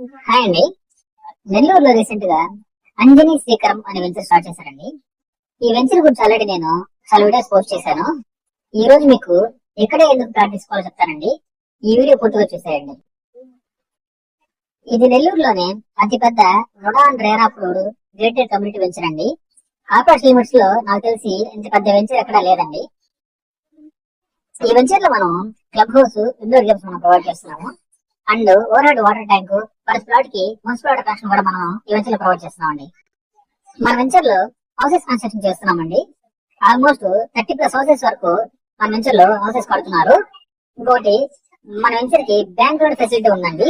Hi అండి. నెల్లూరులో రీసెంట్గా అంజనీ శ్రీకరం అనే వెంచర్ స్టార్ట్ చేశారండి. ఈ వెంచర్ గురించి ఆల్రెడీ నేను చాలా వీడియోస్ పోస్ట్ చేశాను. ఈ రోజు మీకు ఎక్కడ ఎందుకు ప్లాట్ తీసుకోవాలో చెప్తానండి. ఈ వీడియో పూర్తిగా చూసేయండి. ఇది నెల్లూరులోనే అతిపెద్ద రొడాన్ రేరాప్రూడ్ గ్రేటెడ్ కమ్యూనిటీ వెంచర్ అండి. కార్పొరేట్ లిమిట్స్లో నాకు తెలిసి ఇంత పెద్ద వెంచర్ ఎక్కడా లేదండి. ఈ వెంచర్లో మనం క్లబ్ హౌస్ ఇండోర్ గేమ్స్ మనం ప్రొవైడ్ చేస్తున్నాము. And over head water tank వారి ప్లాట్కి మున్సిపల్ వాటర్ కనెక్షన్ కూడా మనం ఈ వెంచర్లో ప్రొవైడ్ చేస్తున్నామండి. మన వెంచర్లో హౌసెస్ కన్స్ట్రక్షన్ చేస్తున్నామండి. ఆల్మోస్ట్ థర్టీ ప్లస్ హౌసెస్ వరకు మన వెంచర్లో హౌసెస్ కడుతున్నారు. ఇంకోటి మన వెంచర్కి బ్యాంక్ లోన్ ఫెసిలిటీ ఉందండి.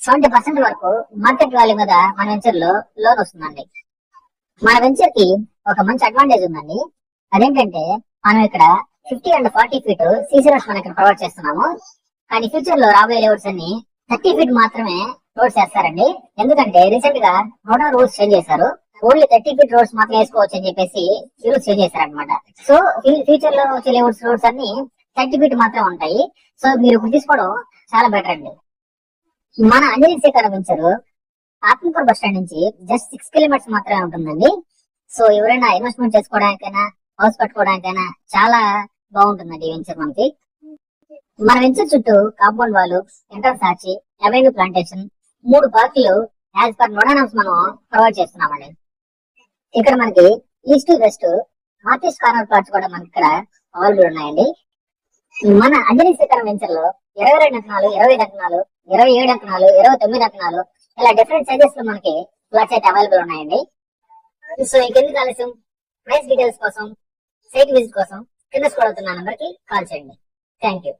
సెవెంటీ పర్సెంట్ వరకు మార్కెట్ వాల్యూ మీద మన వెంచర్లో లోన్ వస్తుందండి. మన వెంచర్కి ఒక మంచి అడ్వాంటేజ్ ఉందండి. అదేంటంటే మనం ఇక్కడ fifty and forty feet CC roads మనం ఇక్కడ ప్రొవైడ్ చేస్తున్నాము. కానీ ఫ్యూచర్లో రాబోయే లేఅవుట్స్ అన్ని థర్టీ ఫీట్ మాత్రమే రోడ్స్ వేస్తారండి ఎందుకంటే రీసెంట్గా కూడా రూల్స్ చేంజ్ చేశారు. ఓన్లీ థర్టీ ఫీట్ రోడ్స్ మాత్రం వేసుకోవచ్చు అని చెప్పేసి రూల్స్ చేంజ్ చేశారనమాట సో ఫ్యూచర్లో వచ్చే లేఅవుట్స్ రోడ్స్ అన్ని థర్టీ ఫీట్ మాత్రమే ఉంటాయి. సో మీరు తీసుకోవడం చాలా బెటర్ అండి. మన Anjali Shekhar venture Atmakur bus stand నుంచి జస్ట్ సిక్స్ కిలోమీటర్స్ మాత్రమే ఉంటుందండి. సో ఎవరైనా ఇన్వెస్ట్మెంట్ చేసుకోవడానికైనా హౌస్ కట్టుకోవడానికైనా చాలా బాగుంటుందండి ఈ వెంచర్ మనకి. మన వెంచర్ చుట్టూ కాంపౌండ్ వాళ్ళు ఎంట్రన్స్ ఆర్చి అవెన్యూ ప్లాంటేషన్ మూడు పార్కులు యాజ్ పర్ నోడానమ్స్ మనం ప్రొవైడ్ చేస్తున్నామండి. ఇక్కడ మనకి east west north east corner plots కూడా మనకి ఇక్కడ అవైలబుల్ ఉన్నాయండి. మన అంజనీ శేఖరం వెంచర్లో ఇరవై రెండు అంకణాలు ఇరవై ఐదు అంకణాలు ఇరవై ఏడు అంకణాలు ఇరవై తొమ్మిది అంకణాలు ఇలా డిఫరెంట్ సైజెస్లో మనకి ప్లాట్స్ అయితే అవైలబుల్ ఉన్నాయండి. సో ఇంకెందుకు ఆలస్యం? ప్రైస్ డీటెయిల్స్ కోసం సైట్ విజిట్ కోసం కింద స్కూల్ అవుతున్న నెంబర్కి కాల్ చేయండి. Thank you